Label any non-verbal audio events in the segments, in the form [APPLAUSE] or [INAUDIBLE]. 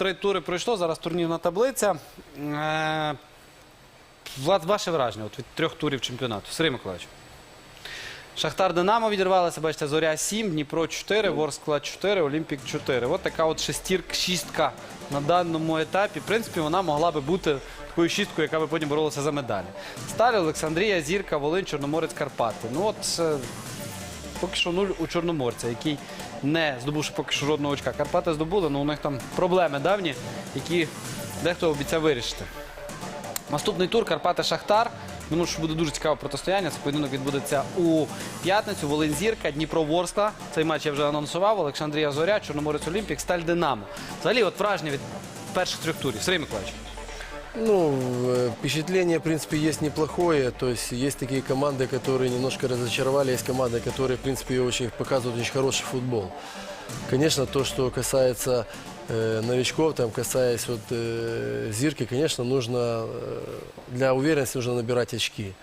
три тури пройшло, зараз турнірна таблиця. Е, Влад, ваше враження от від трьох турів чемпіонату. Сергій Миколаївич. Шахтар Динамо відірвалися, бачите, Зоря 7, Дніпро 4, Ворскла 4, Олімпік 4. От така от шестірка, шістка на даному етапі. В принципі, вона могла би бути такою шісткою, яка би потім боролася за медалі. Сталь, Олександрія, Зірка, Волинь, Чорноморець, Карпати. Ну от е, поки що нуль у Чорноморця, який не здобувши поки що жодного очка. Карпати здобули, але у них там проблеми давні, які дехто обіцяв вирішити. Наступний тур Карпати Шахтар. Думаю, що буде дуже цікаве протистояння. Це поєдинок відбудеться у п'ятницю. Волинь Зірка, Дніпро Ворскла. Цей матч я вже анонсував. Олександрія Зоря, Чорноморець Олімпік, Сталь Динамо. Взагалі, от враження від перших трьох турів. Сергій Миколаївич. Ну, э, впечатление, в принципе, есть неплохое. То есть есть такие команды, которые немножко разочаровали, есть команды, которые, в принципе, очень показывают очень хороший футбол. Конечно, то, что касается э, новичков, там, касаясь вот, э, Зирки, конечно, нужно э, для уверенности нужно набирать очки.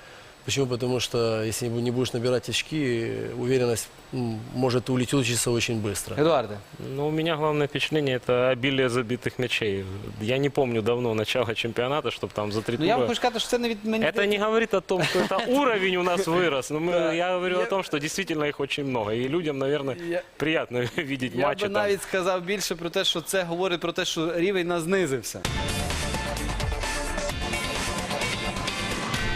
Почему? Потому что если не будешь набирать очки, э, уверенность м, может улетучиться очень быстро. Едуарде. Ну, у меня главное впечатление это обилие забитых мячей. Я не помню давно начала чемпионата, чтобы там за три Ну я вам тура... хочу сказати, що це не від мені. Это не говорит о том, что это [LAUGHS] уровень у нас вырос. Но мы, Да. я говорю Я- о том, что действительно их очень много. И людям, наверное, Я- приятно [LAUGHS] видеть Я матчи би там. навіть сказав більше про те, що це говорить про те, що рівень нас знизився.